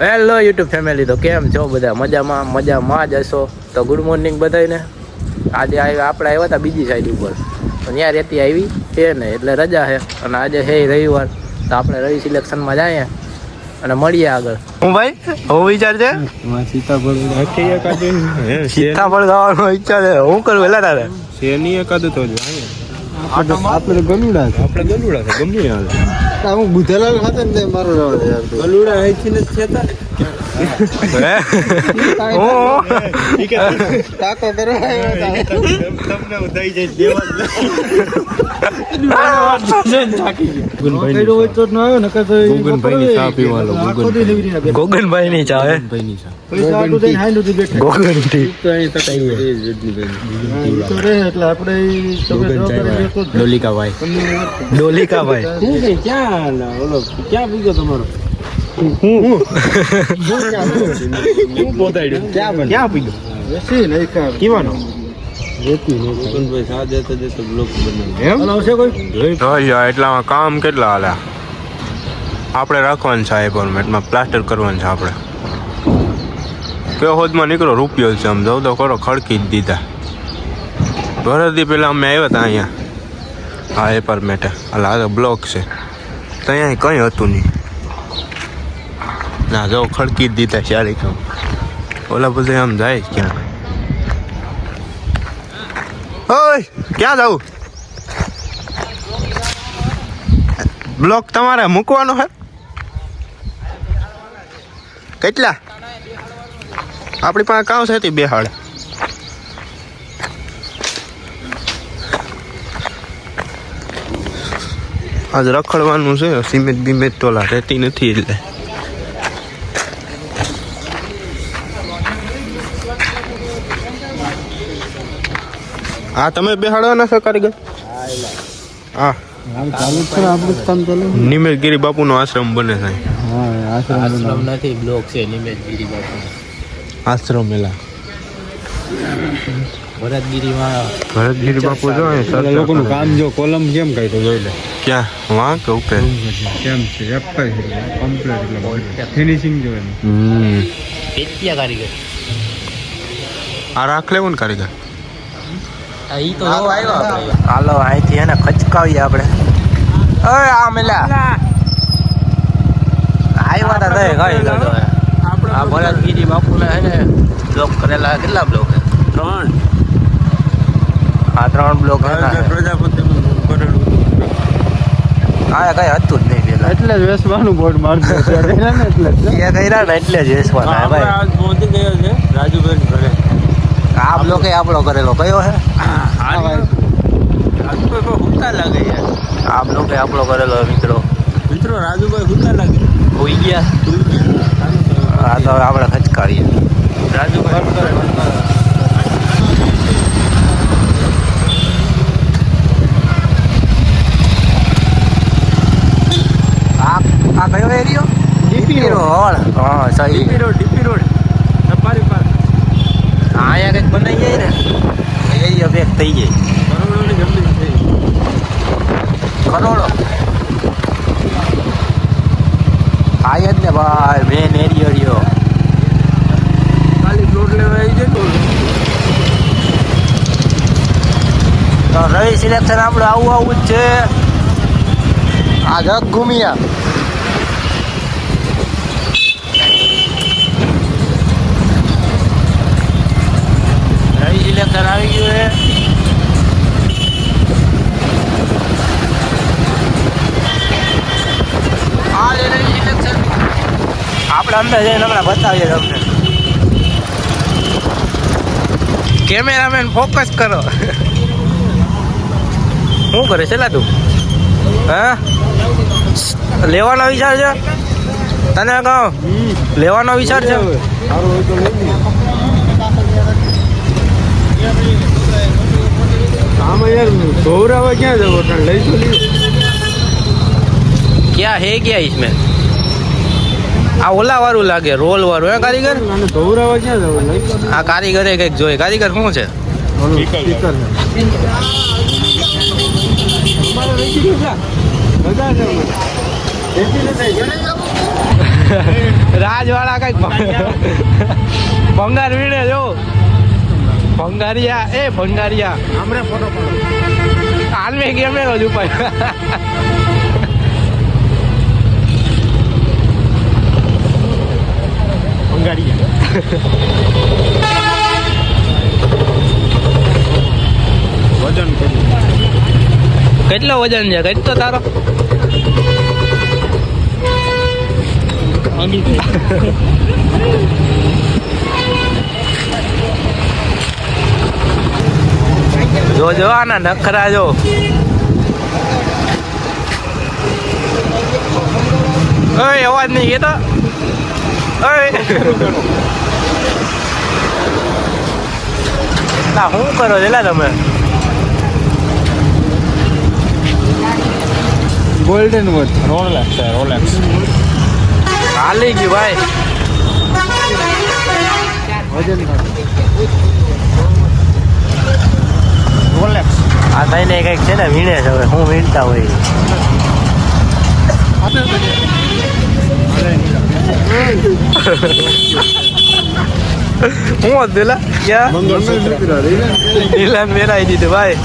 Hello YouTube family તો કેમ છો બધા? મજામાં? મજામાં જ હશો? તો ગુડ મોર્નિંગ બધાને આજે આવ્યા આપણે આવ્યા હતા બીજી સાઈડ ઉપર. તો ત્યાં રેતી આવી છે ને એટલે રજા છે. અને આજે છે રવિવાર. તો આપણે રવિ સિલેક્શનમાં જઈએ અને મળીએ આગળ. હું ભાઈ? હું વિચાર છે? સીતાફળ ખાવાનો વિચાર છે. હું કરું એટલે તારે? શેની એકાદું જ આપણે ગલુડા આપણે ગલુડા છે ગમે આવે હું બુધેલાલ ખાતે ને મારો યાર ગલુડા અહીંથી નથી છેતા ચા. ગોગનભાઈ ની બેઠા. ગોગન ક્યાં ઓલો ક્યાં બીજો તમારો હું હાલ એટલામાં કામ કેટલા હાલે આપણે રાખવાનું છે આ એપાર્ટમેન્ટમાં પ્લાસ્ટર કરવાનું છે આપણે કયો હોદમાં નીકળો રૂપિયો છે આમ જવું તો કરો ખડકી જ દીધા વરસથી પહેલાં અમે આવ્યા હતા અહીંયા હા એપાર્ટમેન્ટે એટલે આ બ્લોક છે તો અહીંયા કંઈ હતું નહીં ના, જો ખડકી દીધા ચારે કામ ઓલા બધા આમ જાય ક્યાં ઓય, ક્યાં જાઉં? બ્લોક તમારે મૂકવાનો હે? કેટલા? આપણી પાસે કાં છે તે હાડ આજ રખડવાનું છે સિમેન્ટ બિમેન્ટ તોલા રહેતી નથી એટલે. આ તમે બેહાડવાના છો કારીગર? હા. નિમેશગીરી બાપુ નો આશ્રમ બને છે. હા આશ્રમ આશ્રમ નથી બ્લોક છે નિમેશગીરી બાપુ આશ્રમ એલા. ભરતગીરીમાં ભરતગીરી બાપુ જો લોકોનું કામ જો કોલમ કેમ કઈ તો જોઈ લે. ક્યાં? વાં કે ઉપર કેમ છે? એપાઈ કમ્પ્લીટ ફિનિશિંગ જો હમ. કેટલા કારીગર? આ રાખ લેવું ને કારીગર? ઈ તો જો આવ્યો આપણે હાલો અહીંથી એને ખચકાવીએ આપણે. ઓય આ મેલા. આવ્યા તા તય ગઈ ગયો આ ભરતગીરી બાપુને હે ને બ્લોક કરેલા કેટલા બ્લોક ત્રણ. આ ત્રણ બ્લોક હે ને પ્રજાપતિ આ કઈ હતું જ નહીં પેલા. એટલે જ વેસવાનું બોર્ડ મારતું એટલે જ. કર્યા ને એટલે જ વેસવાના ભાઈ. આજ પહોંચી ગયો છે રાજુભાઈ ઘરે. આ બ્લોકે આપણો કરેલો કયો હે રાજુભાઈ પણ હુતા લાગે યાર આ બ્લોકે આપણો કરેલો મિત્રો મિત્રો રાજુભાઈ હુતા લાગે હોઈ ગયા આ તો હવે આપણે ખચકાવીએ રાજુભાઈ આ આ કયો એરિયો ડીપી રોડ હા સહી DP road DP road safari park અહીંયા કંઈક બનાવી જાય ને એરિયો પેક થઈ જાય. કરોડોની જમીન કરોડો? આ જ ને ભાઈ મેન એરિયો રહ્યો. ખાલી પ્લોટ લેવા આવી જાય તો રવિ સિલેક્શન આપણે આવું આવું જ છે. આ જગ ઘૂમિયા રવિ આવી ગયું છે. આપણે અંદર જઈને હમણાં બતાવીએ તમને. કેમેરામેન ફોકસ કરો. શું કરે છે તું હા? લેવાનો વિચાર છે? તને કહો. લેવાનો વિચાર છે સારું હોય તો લઈ લઈએ. આમાં યાર ધોવરાવા ક્યાં જવો? ત્યાં લઈ તો લીધું ક્યાં હે ક્યાં ઇસમે આ ઓલા વાળું લાગે રોલ વાળું હે કારીગર? ધોવરાવા ક્યાં જવું? આ કારીગરે કંઈક જોઈએ કારીગર શું છે? રાજવાળા કંઈક ભંગાર વીણે જો. ભંગારિયા એ ભંગારિયા. હમરે ફોટો પાડો. હાલમે કેમ એનો જ ઉપાય વજન કેટલો? વજન છે? કેટલો તારો? જો જો આના નખરા જો. ઓય અવાજ નહીં કેતો. ઓય. ના શું કરો છેલા તમે? ગોલ્ડન વોચ રોલેક્સ છે રોલેક્સ હાલી ગયું ભાઈ. વજન રોલેક્સ આ થઈને કંઈક છે ને વીણે છે હવે હું વીણતા હોય. હું હોત પેલા ક્યાં મેરાઈ દીધું ભાઈ.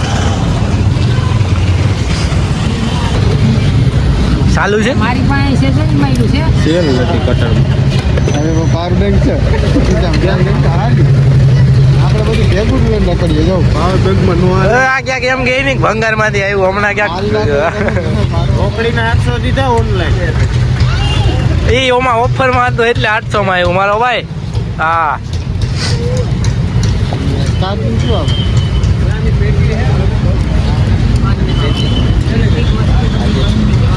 ચાલુ છે? મારી પાસે છે છે ને માર્યું છે સેલ નથી કટરમાં હવે પાવર બેંક છે બીજા ધ્યાન બેંક હાલી આપણે બધું ભેગું લઈને નો આ ક્યાંક એમ ગઈ ભંગારમાંથી આવ્યું હમણાં ક્યાંક રોકડીના આઠસો દીધા ઓનલાઈન એ ઓમાં ઓફરમાં હતું એટલે આઠસો માં આવ્યું. મારો ભાઈ હા. શું આવે?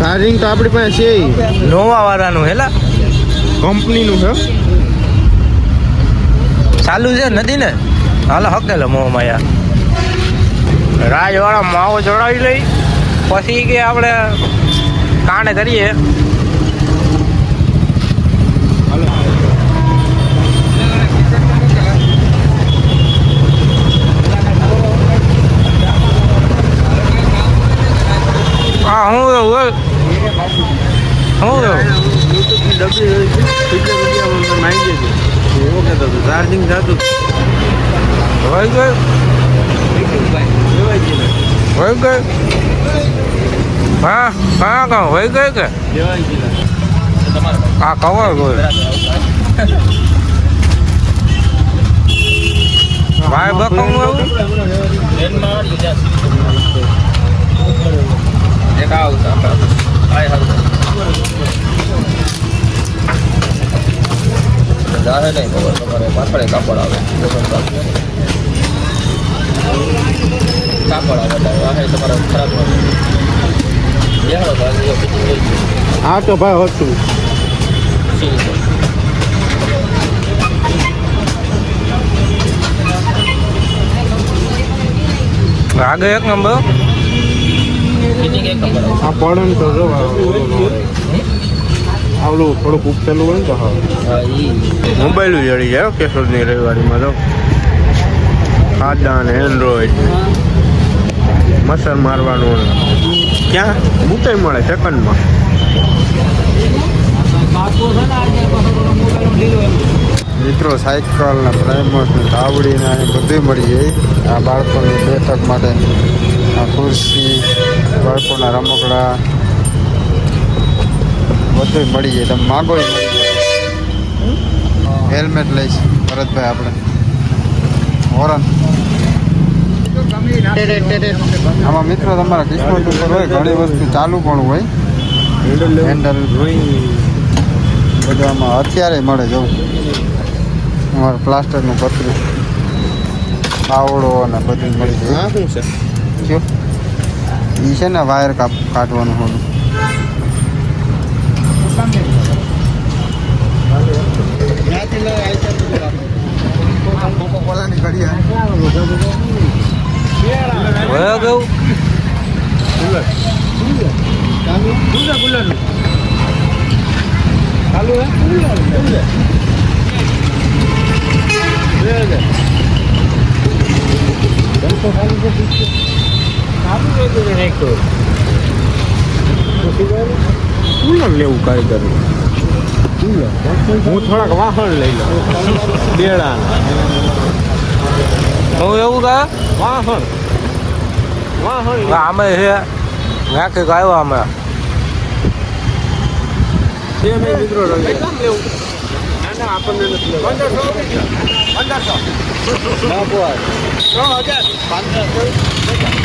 ચાર્જિંગ તો આપણી પાસે છે નોવા વાળાનું હેલા કંપનીનું છે. ચાલુ છે નથી ને? હાલો હકેલો મોહ માયા. રાજવાળા માવો ચડાવી લઈ, પછી કે આપણે કાંડે કરીએ હા હું હું ડબ્બી તો માંગી છે એવો કહેતો હતો ચાર્જિંગ થતું હોય ગયું લેવાય ગયું ને હોય ગયું હા હા કહો હોય ગયું કે લેવાય ગયું આ કવર ગયું ભાઈ બકમ આવું આ તો ભાઈ હતું. આગળ એક નંબર? આ પડે તો જો આવલું થોડુંક ઉપસેલું હોય ને તો હા. મોબાઈલ જડી જાય કેશોદની રવિવારીમાં તો. ખાડા અને એન્ડ્રોઈડ મસર મારવાનું. ક્યાં? બુટાઈ મળે સેકન્ડમાં મિત્રો સાયકલ ને પ્રાઇમસ ને તાવડી ને અહીં બધું મળી જાય. આ બાળકોની બેઠક માટે આ ખુરશી બાળકોના રમકડા બધું મળી જાય. તમે માગો મળી જાય. હેલ્મેટ લઈશ ભરતભાઈ આપણે. હોરન આમાં મિત્રો તમારા કિસ્મત ઉપર હોય ઘણી વસ્તુ ચાલુ પણ હોય. હેન્ડલ બધું આમાં અત્યારે મળે જવું અમારે પ્લાસ્ટરનું પતરું પાવડો અને બધું મળી જાય. છે? એ છે ને વાયર કાપ કાઢવાનું હોલું કુલર લેવું કારીગર કુલર હું થોડાક વાહન લઈ લઉં બેડા હું એવું કહે વાહન વાહન આમે છે નાખી આવ્યો અમે બે ભાઈ મિત્રો રંગે લેવું ના ના આપણને નથી લેવું પંદરસો પંદરસો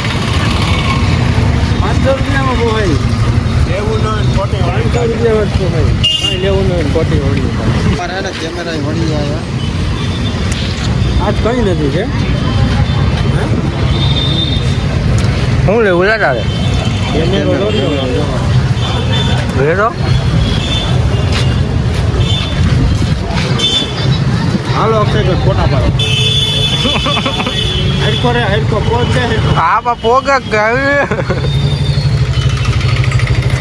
પાંચસો રૂપિયામાં પોહાય લેવું નહીં ખોટી પાંચસો રૂપિયામાં જ પોહાય કાંઈ લેવું નહીં ખોટી હોળી મારે એને કેમેરા વળી આવ્યા આજ કંઈ નથી છે હું લેવું લે તારે ભેડો હાલો અક્ષય ફોટા પાડો હેડકો રે હેડકો પોગ છે હેડકો આ પોગ ગાવી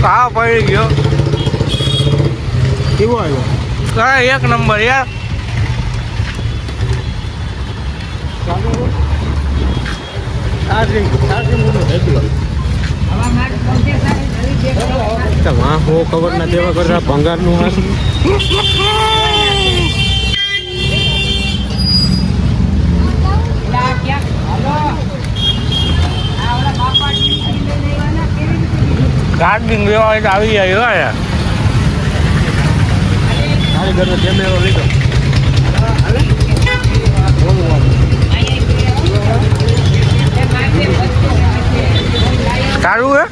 આ પડી ગયો? કેવો આવ્યો? કાંઈ એક નંબર યારનું હો ખબર ના દેવા કરતા ભંગારનું હાથ ચાર્જિંગ લેવા હોય તો આવી જાય હો યાર કારીગરનો કેમેરો લીધો. સારું હે?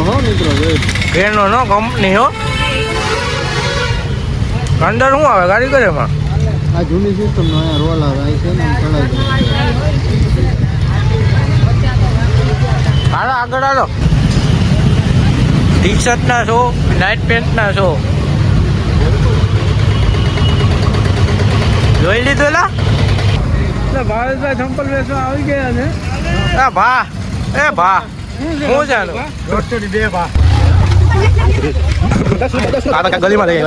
હો મિત્રો કેનો નો કંપની હો. અંદર શું આવે ગાડી કરે આ જૂની સિસ્ટમનો અહીંયા રોલ આવે આ છે ને હાલો આગળ હાલો. ટી શર્ટના છો નાઇટ પેન્ટના છો જોઈ લીધું લા ભાવેશભાઈ ચંપલ વેચવા આવી ગયા છે. એ ભા એ ભા. દોઢસો ની બે ભા. આ ગલીમાં લઈ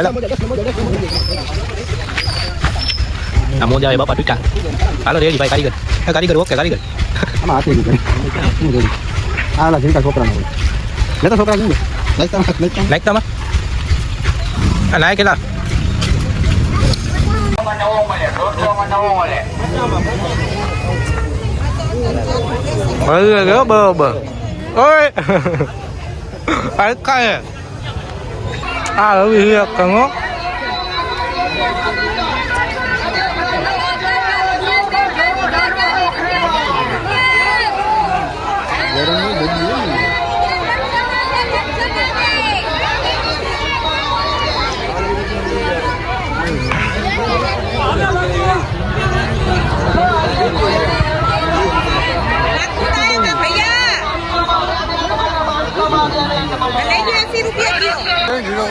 મોજા આવે બાપા પીકા હાલો રેડી ભાઈ કારીગર. એ કારીગર ઓકે કારીગર. આમાં હાથે જોઈ આ ઝીણકા છોકરાનો હોય લેતા છોકરા શું લેતા લેતા લાઈક તમાર આ નાય કેટલા હળવે ગયો બરોબર ઓય રવિ એક કંગો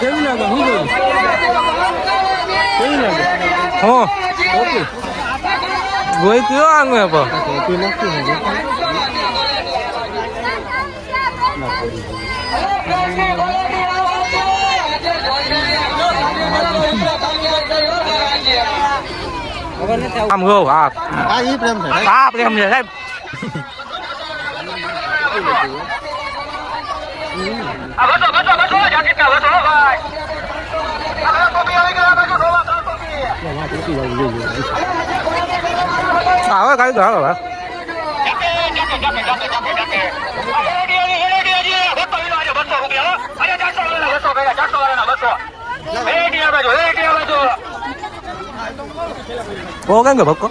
કેવી લાગે? શું જોયું કેવી લાગે? હો. ગોઈ કયો આંગે પર? કોપી નાખી ને. આમ ગો હા આ ઈ પ્રેમ છે હા પ્રેમ છે સાહેબ હા હવે કાઢી દો હાલો હવે ઓ કેમ કે ભક્કો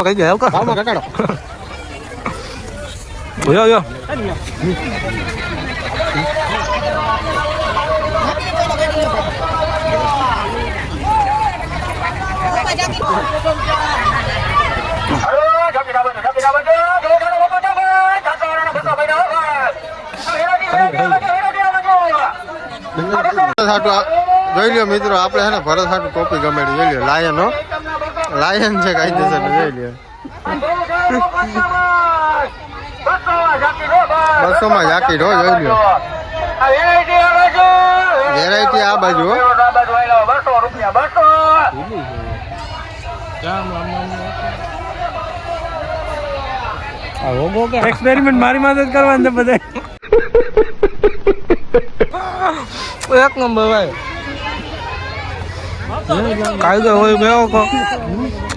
કઈ ગયા કા ભાવમાં ઘટાડો યો યો ભરત હાટુ આ- જોઈ લ્યો મિત્રો આપણે છે ને ભરત હાટુ ટોપી ગમેડી જોઈ લ્યો લાયન. હો લાયન છે કાયદેસર જોઈ લ્યો. બસો માં જાકીટ હો જોઈ લ્યો. વેરાયટી આ બાજુ એક્સપેરિમેન્ટ મારી મદદ જ કરવાનું છે બધા એક નંબર ભાઈ. કાયદો હોય બેવો કો.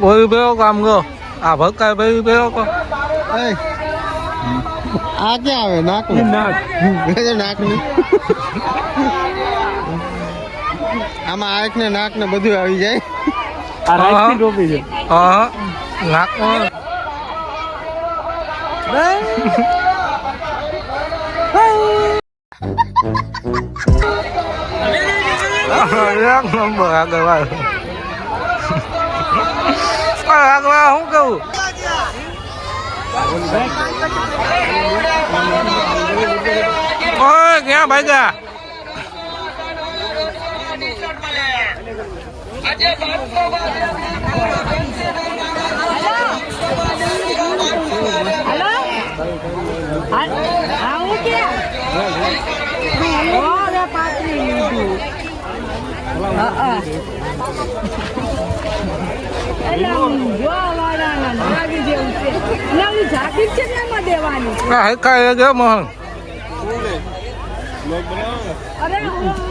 હોય બેવો કો આમ ગો. આ ભકાય ભાઈ બેવો કો. એ, આ ક્યાં આવે? નાકનું? નાક. નાકનું. આમાં આંખ ને નાક ને બધું આવી જાય. આ રાજની ટોપી છે. હા. નાક એક નંબર આગળ વાળ આગળ વાળ શું કહું ઓય ક્યાં ભાગ્યા આવું કે ઓરે પાતળી લીધું હા હા હકાય ગયો મોહન અરે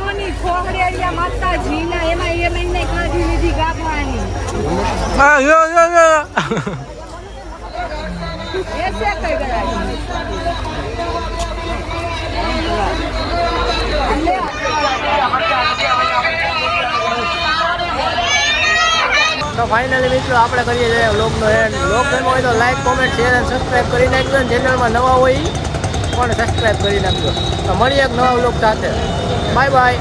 ઓની ખોગડેરિયા માતાજીના એમાં એ મહિને કાઢી લીધી તો ફાઇનલી મિત્રો આપણે કરીએ છીએ લોકનો એન્ડ ગમ્યો હોય તો લાઈક કોમેન્ટ શેર અને સબસ્ક્રાઈબ કરી નાખજો અને ચેનલમાં નવા હોય પણ સબસ્ક્રાઈબ કરી નાખજો. તો મળીએ એક નવા લોક સાથે. Bye bye